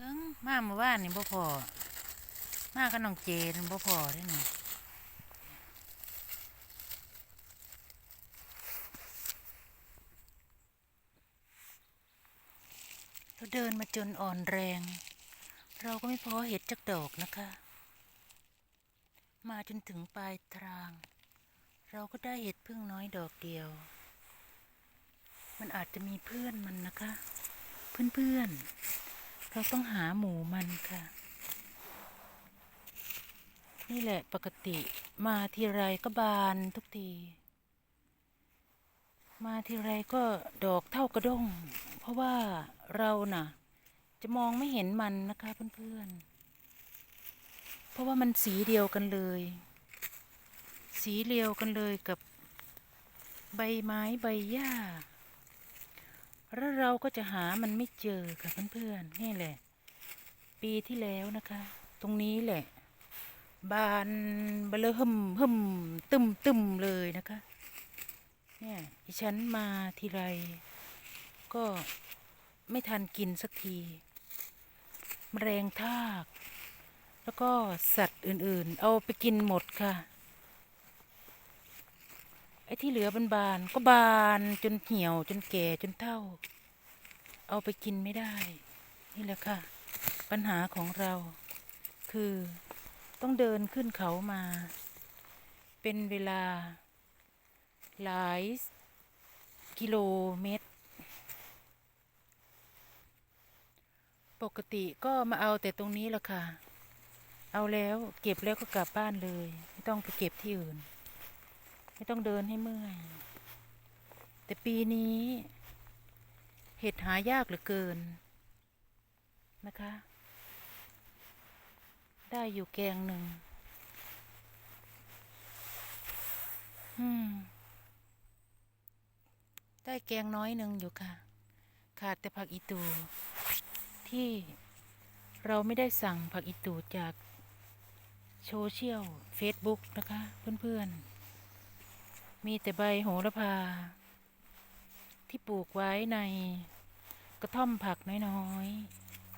ถึงมาเมื่อวานนี่บ่พอมากับน้องเจนบ่พอได้นี่เราเดินมาจนอ่อนแรง เราก็ไม่พอเห็ดจักดอกนะคะ มาจนถึงปลายทาง เราก็ได้เห็ดพึ่งน้อยดอกเดียว มันอาจจะมีเพื่อนมันนะคะ เพื่อนๆ เราต้องหาหมูมันค่ะ นี่แหละปกติมาทีไรก็บานทุกที มาทีไรก็ดอกเท่ากระด้ง เพราะว่าเราน่ะ จะมองไม่เห็นมันนะคะเพื่อนๆ เพราะว่ามันสีเดียวกันเลย สีเดียวกันเลยกับใบไม้ใบหญ้า แล้วเราก็จะหามันไม่เจอค่ะเพื่อนๆนี่แหละ ปีที่แล้วนะคะ ตรงนี้แหละ บานเบลอหึมหึมตึมตึมเลยนะคะ เนี่ยดิฉันมาทีไร ก็ไม่ทันกินสักทีแมลงทาก แล้วก็สัตว์อื่นๆ เอาไปกินหมดค่ะ อ้ที่เหลือบานๆก็บานจนเหี่ยวจนแก่จนเท่า เอาไปกินไม่ได้ นี่แหละค่ะ ปัญหาของเราคือต้องเดินขึ้นเขามา เป็นเวลา หลายกิโลเมตร ปกติก็มาเอาแต่ตรงนี้แหละค่ะ เอาแล้วเก็บแล้วก็กลับบ้านเลย ไม่ต้องไปเก็บที่อื่น ไม่ต้องเดินให้เมื่อย แต่ปีนี้ เห็ดหายากเหลือเกินนะคะ ได้อยู่แกงหนึ่งอืม ได้แกงน้อยหนึ่งอยู่ค่ะ ขาดแต่ผักอีตูที่เราไม่ได้สั่งผักอีตูจากโซเชียลเฟซบุ๊กนะคะ เพื่อนๆ มีแต่ใบโหระพา ที่ปลูกไว้ในกระท่อมผักน้อย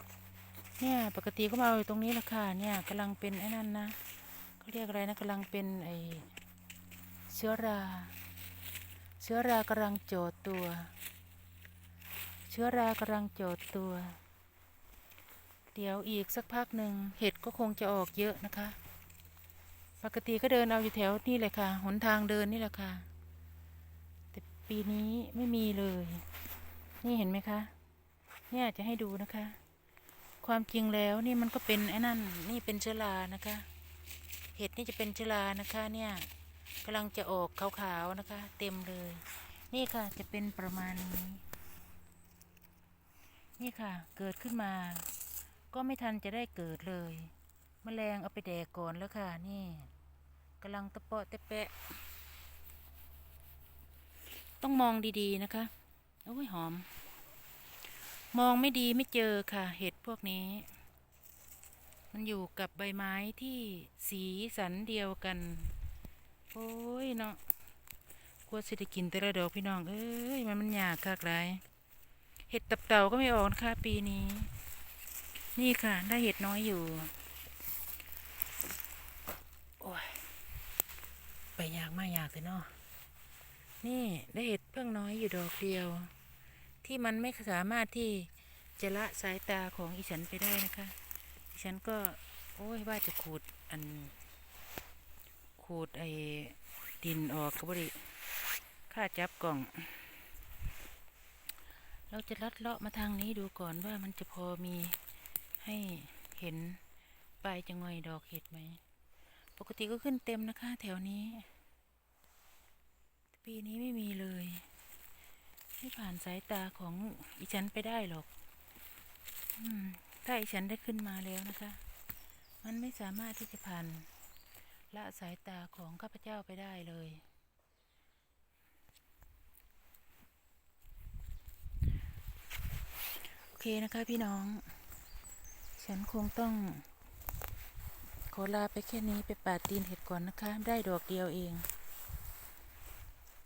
ๆ เนี่ยปกติก็มาเอาอยู่ตรงนี้แหละค่ะ เนี่ยกำลังเป็นไอ้นั่นนะเขาเรียกอะไรนะกำลังเป็นไอเชื้อรา เชื้อรากำลังโจดตัว เชื้อรากำลังโจดตัว เดี๋ยวอีกสักพักหนึ่งเห็ดก็คงจะออกเยอะนะคะ ปกติก็เดินเอาอยู่แถวนี่เลยค่ะ หนทางเดินนี่แหละค่ะ แต่ปีนี้ไม่มีเลย นี่เห็นไหมคะ เนี่ยจะให้ดูนะคะ ความจริงแล้วนี่มันก็เป็นไอ้นั่น นี่เป็นเชื้อรานะคะ เห็ดนี่จะเป็นเชื้อรานะคะ เนี่ยกำลังจะออกขาวๆนะคะ เต็มเลย นี่ค่ะจะเป็นประมาณนี้ นี่ค่ะ เกิดขึ้นมา ก็ไม่ทันจะได้เกิดเลยแมลงเอาไปแดกก่อนแล้วค่ะ นี่ กำลังตะเปาะตะแปะ ต้องมองดีๆนะคะ โอ้ยหอม มองไม่ดีไม่เจอค่ะ เห็ดพวกนี้ มันอยู่กับใบไม้ที่สีสันเดียวกัน โอ้ยเนาะกลัวสิได้กินแต่ละดอกพี่น้อง เอ้ย มันมันยากคักไรเห็ดตับเต่าก็ไม่ออกนะคะปีนี้ นี่ค่ะ ได้เห็ดน้อยอยู่ โอ้ย ไปยากมากยาก เลยเนาะนี่ได้เห็ดเพิ่งน้อยอยู่ดอกเดียว ที่มันไม่สามารถที่จะละสายตาของอีฉันไปได้นะคะอีฉันก็โอ้ยว่าจะขูดอัน ขูดไอ้ดินออกก็บริค่าจับกล่อง เราจะลัดเลาะมาทางนี้ดูก่อนว่ามันจะพอมีให้เห็นปลายจะงอยดอกเห็ดไหม ปกติก็ขึ้นเต็มนะคะ แถวนี้ ปีนี้ไม่มีเลย ไม่ผ่านสายตาของอีฉันไปได้หรอก อืม ถ้าอีฉันได้ขึ้นมาแล้วนะคะ มันไม่สามารถที่จะผ่านละสายตาของข้าพเจ้าไปได้เลย โอเคนะคะพี่น้อง ฉันคงต้องขอลาไปแค่นี้ไปปาดตีนเห็ดก่อนนะคะ ได้ดอกเดียวเอง